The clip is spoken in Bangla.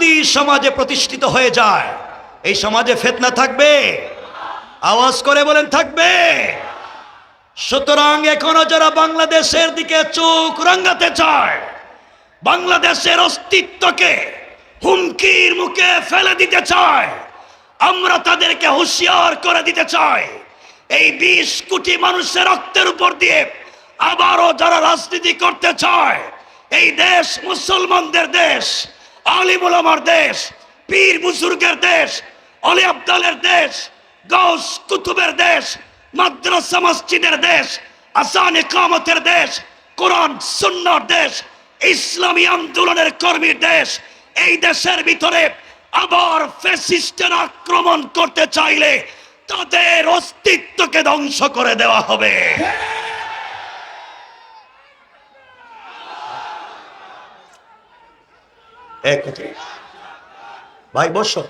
যদি সমাজে প্রতিষ্ঠিত হয়ে যায়, এই সমাজে ফেতনা থাকবে? আওয়াজ করে বলেন, থাকবে। সুতরাং এখনও যারা বাংলাদেশের দিকে চোখ রাঙ্গাতে চায়, বাংলাদেশের অস্তিত্বকে হুমকির মুখে ফেলে দিতে চায়, আমরা তাদেরকে হুঁশিয়ার করে দিতে চাই। এই বিশ কোটি মানুষের রক্তের উপর দিয়ে আবারও যারা রাজনীতি করতে চায়, এই দেশ মুসলমানদের দেশ আলিমুল আমার দেশ, পীর বুজুর্গের দেশ অলি আব্দালের দেশ গৌস কুতুবের দেশ, মাদ্রাসা মসজিদের দেশ আসান ইকামতের দেশ, কোরআন, সুন্নার দেশ, ইসলামী আন্দোলনের কর্মীর দেশ, এই দেশের ভিতরে আবার ফ্যাসিস্টের আক্রমণ করতে চাইলে তাদের অস্তিত্বকে ধ্বংস করে দেওয়া হবে। এক ভাই বসো।